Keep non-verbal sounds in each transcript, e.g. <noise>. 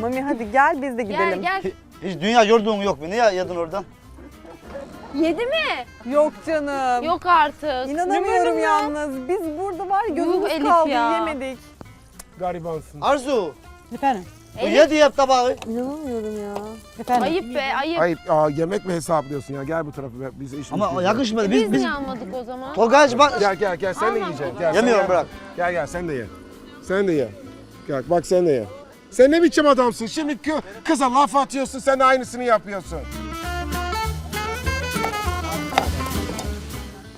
Mami hadi gel biz de Gel gidelim. gel. Hiç dünya yorduğun yok mu? Niye yedin oradan? Yedi mi? Yok canım. Yok artık. İnanamıyorum Ne yalnız. Biz burada var ya, Yuh gözümüz Elif kaldı ya. yemedik. Garibansın. Arzu. Efendim? bu Yedi hep tabağı. İnanamıyorum ya. Efendim? Ayıp be ayıp. Ayıp. Aa, yemek mi hesaplıyorsun ya? Gel bu tarafa. Bize işimiz Ama yakışmadı. Biz, Biz, biz niye almadık o zaman? Tolga'cı bak. Gel gel gel sen de yiyeceksin. Gel, sen Yemiyorum gel. bırak. Gel gel sen de ye. Sen de ye. Gel bak sen de ye. Sen ne biçim adamsın? Şimdi kı- kıza laf atıyorsun sen de aynısını yapıyorsun.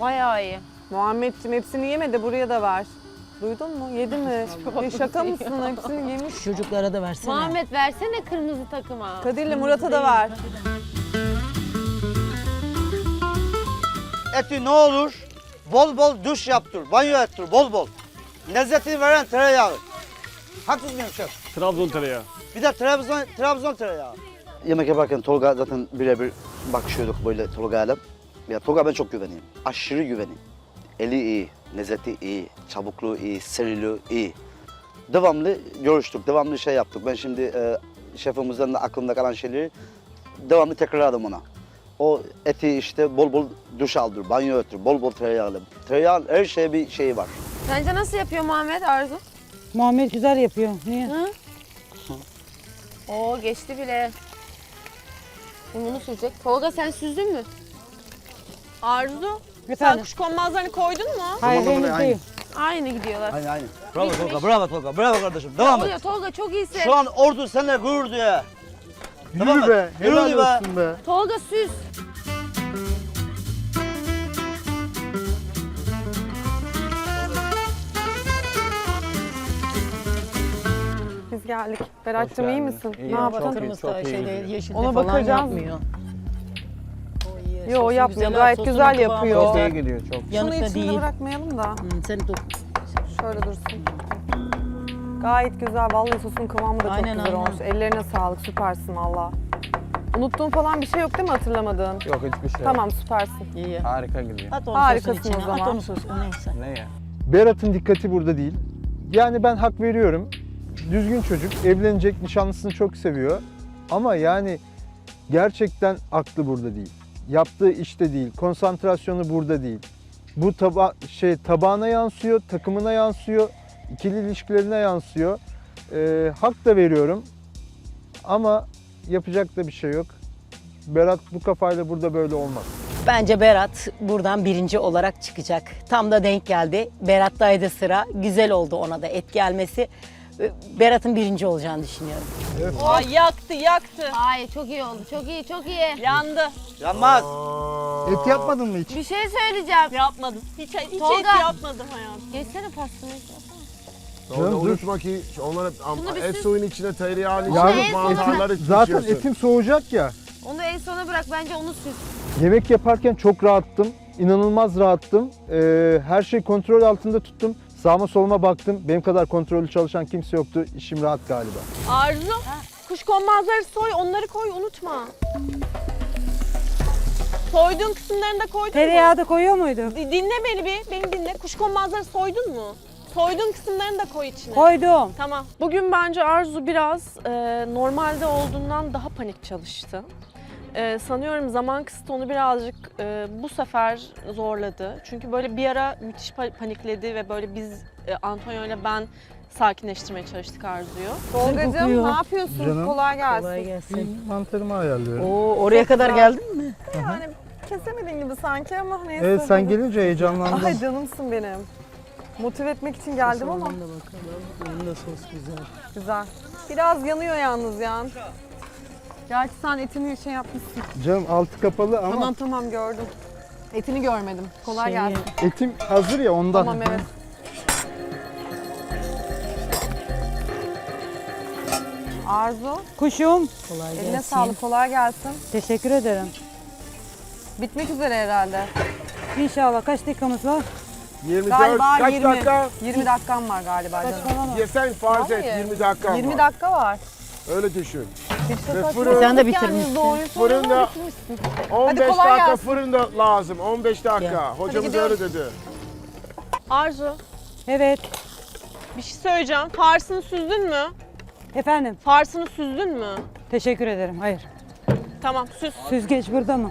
Bayağı iyi. Muhammedciğim hepsini yeme de buraya da ver. Duydun mu? Yedi mi? ya şaka mısın? Hepsini yemiş. Çocuklara da versene. Muhammed versene kırmızı takıma. Kadir'le Murat'a da ver. Eti ne olur? Bol bol duş yaptır. Banyo ettir bol bol. Lezzetini veren tereyağı. Haksız mıyım şef? Trabzon tereyağı. Bir de Trabzon, Trabzon tereyağı. Yemek yaparken Tolga zaten birebir bakışıyorduk böyle Tolga'yla. Ya Tolga ben çok güveneyim. Aşırı güveneyim. Eli iyi, lezzeti iyi, çabukluğu iyi, seriliği iyi. Devamlı görüştük, devamlı şey yaptık. Ben şimdi e, şefimizden de aklımda kalan şeyleri devamlı tekrarladım ona. O eti işte bol bol duş aldır, banyo ötür, bol bol tereyağlı. Tereyağın her şeye bir şeyi var. Sence nasıl yapıyor Muhammed Arzu? Muhammed güzel yapıyor. Niye? Oo geçti bile. Bunu sürecek. Tolga sen süzdün mü? Arzu, sen Efendim? kuşkonmazlarını koydun mu? Hayır Tamam, henüz tamam, değil. Aynı gidiyorlar. Aynen aynen. Bravo Tolga, bravo Tolga, bravo kardeşim. Devam et. Oluyor Tolga çok iyisin. Şu an ordu seninle gurur duyuyor. Tamam mı? Yürü be. Yürü Helal be. olsun be. Tolga süz. Geldik. Berat'cığım iyi misin? ne İyiyim, yaptın? çok iyi, Kırmızı çok iyi şeyde yeşilde Ona falan bakacağız. yapmıyor. O iyi. Yo, Sosu yapmıyor. güzel, Gayet güzel kıvamı yapıyor. Çok güzel. iyi gidiyor çok. Şunu Yanık da içinde değil. bırakmayalım da. Hı, sen de Şöyle dursun. Gayet güzel. Vallahi sosun kıvamı da çok Aynen, güzel aynen. olmuş. Ellerine sağlık. Süpersin valla. Unuttuğun falan bir şey yok değil mi hatırlamadığın? Yok hiçbir şey. Tamam süpersin. iyi. Harika gidiyor. At onu Harikasın sosun içine. o At zaman. onu sosun neyse. Ne ya? Berat'ın dikkati burada değil. Yani ben hak veriyorum. Düzgün çocuk, evlenecek, nişanlısını çok seviyor. Ama yani gerçekten aklı burada değil. Yaptığı işte değil, konsantrasyonu burada değil. Bu taba şey tabağına yansıyor, takımına yansıyor, ikili ilişkilerine yansıyor. Ee, hak da veriyorum. Ama yapacak da bir şey yok. Berat bu kafayla burada böyle olmaz. Bence Berat buradan birinci olarak çıkacak. Tam da denk geldi. Berat'taydı sıra. Güzel oldu ona da et gelmesi. Berat'ın birinci olacağını düşünüyorum. Ay yaktı, yaktı. Ay çok iyi oldu. Çok iyi çok iyi. Yandı. Yanmaz. Et yapmadın mı hiç? Bir şey söyleyeceğim. Yapmadım. Hiç, hiç Tolga. et yapmadım hayatım. Geçsene pastayı. Canım, dur. unutma ki bir et suyun içine tereyağını Ya, içine mantarları Zaten pişiriyorsun. etim soğuyacak ya. Onu en sona bırak bence onu süz. Yemek yaparken çok rahattım. İnanılmaz rahattım. Ee, her şey kontrol altında tuttum. Sağıma soluma baktım. Benim kadar kontrollü çalışan kimse yoktu. İşim rahat galiba. Arzu, kuşkonmazları soy, onları koy, unutma. Soyduğun kısımlarını da koydun Tereyağı mu? da koyuyor muydu? Di- Dinle beni bir, beni dinle. Kuşkonmazları soydun mu? Soyduğun kısımlarını da koy içine. Koydum. Tamam. Bugün bence Arzu biraz e, normalde olduğundan daha panik çalıştı. E, sanıyorum zaman kısıtı onu birazcık e, bu sefer zorladı. Çünkü böyle bir ara müthiş pa- panikledi ve böyle biz e, Antonio ile ben sakinleştirmeye çalıştık Arzu'yu. Tolga'cığım kokuyor. ne yapıyorsun? Canım. Kolay gelsin. Kolay gelsin. Mantarımı ayarlıyorum. Oo, oraya kadar geldin mi? Yani kesemedin gibi sanki ama neyse. Evet sen gelince heyecanlandım. Ay canımsın benim. Motive etmek için geldim ama Soğanına bakalım. Bunun da sos güzel. güzel. Biraz yanıyor yalnız ya. Gerçi sen etini şey yapmışsın. Canım altı kapalı ama Tamam tamam gördüm. Etini görmedim. Kolay Şeyi- gelsin. etim hazır ya ondan. Tamam evet. Arzu, Kuşum. Kolay eline gelsin. sağlık, kolay gelsin. Teşekkür ederim. Bitmek üzere herhalde. İnşallah kaç dakikamız var? 24 Galiba kaç 20. dakika? 20 dakikam var galiba canım. Saçmalama. Yesen farz et Vallahi. 20 dakika 20 var. dakika var. Öyle düşün. Ve saçma fırın- Sen de bitirmişsin. Fırında- söylüyorum, bitirmişsin. 15 kolay dakika gelsin. fırında lazım. 15 dakika. Hocamız gidiyoruz. öyle dedi. Arzu, Evet. bir şey söyleyeceğim. Farsını süzdün mü? Efendim, Farsını süzdün mü? teşekkür ederim. Hayır. Tamam süz. Süzgeç burada mı?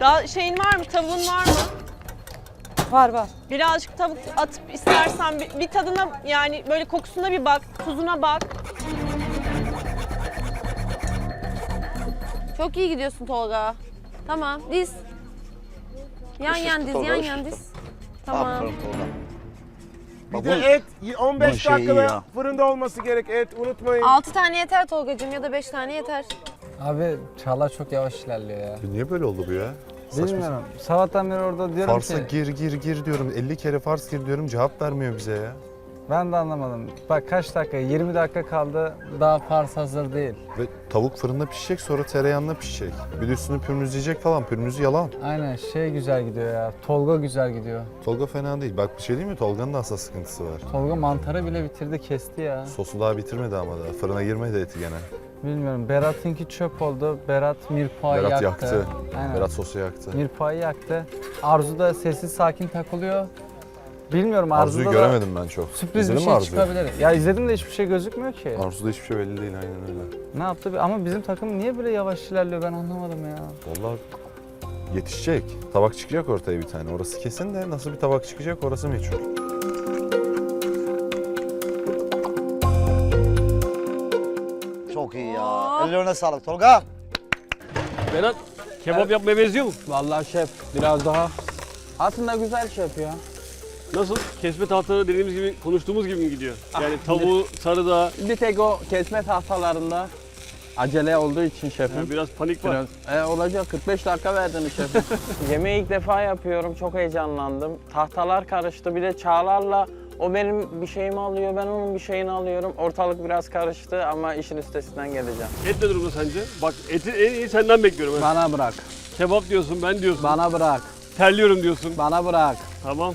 Daha şeyin var mı? Tavuğun var mı? Var var. Birazcık tavuk atıp istersen bir, bir tadına yani böyle kokusuna bir bak, tuzuna bak. Çok iyi gidiyorsun Tolga. Tamam diz. Yan yan diz, Tolga, yan yan diz. Tamam. Aferin Tolga. Bir de et bu 15 şey iyi dakikada ya. fırında olması gerek et unutmayın. 6 tane yeter Tolgacığım ya da 5 tane yeter. Abi Çağlar çok yavaş ilerliyor ya. Niye böyle oldu bu ya? Bilmiyorum. Sabahtan beri orada diyorum Fars'a ki gir gir gir diyorum. 50 kere Fars gir diyorum cevap vermiyor bize ya. Ben de anlamadım. Bak kaç dakika? 20 dakika kaldı. Daha Fars hazır değil. Ve tavuk fırında pişecek sonra tereyağında pişecek. Bir de üstünü pürmüzleyecek falan. Pürmüzü yalan. Aynen şey güzel gidiyor ya. Tolga güzel gidiyor. Tolga fena değil. Bak bir şey değil mi? Tolga'nın da asla sıkıntısı var. Tolga mantarı bile bitirdi kesti ya. Sosu daha bitirmedi ama daha. Fırına girmedi eti gene. Bilmiyorum. Berat'ınki çöp oldu. Berat Mirpa'yı Berat yaktı. yaktı. Aynen. Berat sosu yaktı. Mirpa'yı yaktı. Arzu da sessiz sakin takılıyor. Bilmiyorum Arzu'da Arzu'yu da göremedim ben çok. sürpriz bir İzledin mi şey Arzu'yu? çıkabilir. Ya izledim de hiçbir şey gözükmüyor ki. Arzu'da hiçbir şey belli değil aynen öyle. Ne yaptı? Ama bizim takım niye böyle yavaş ilerliyor ben anlamadım ya. Vallahi yetişecek. Tabak çıkacak ortaya bir tane. Orası kesin de nasıl bir tabak çıkacak orası meçhul. Çok iyi ya. Ellerine sağlık Tolga. Berat kebap yapmaya benziyor mu? Vallahi şef biraz daha. Aslında güzel şef ya. Nasıl? Kesme tahtaları dediğimiz gibi konuştuğumuz gibi mi gidiyor? Yani tavuğu sarıda Bir tek o kesme tahtalarında acele olduğu için şefim. yani biraz panik var. Biraz, e, olacak 45 dakika verdiniz şefim. <laughs> Yemeği ilk defa yapıyorum. Çok heyecanlandım. Tahtalar karıştı. Bir de Çağlar'la o benim bir şeyimi alıyor, ben onun bir şeyini alıyorum. Ortalık biraz karıştı ama işin üstesinden geleceğim. Et ne durumda sence? Bak eti en iyi senden bekliyorum. ha. Bana bırak. Kebap diyorsun, ben diyorsun. Bana bırak. Terliyorum diyorsun. Bana bırak. Tamam,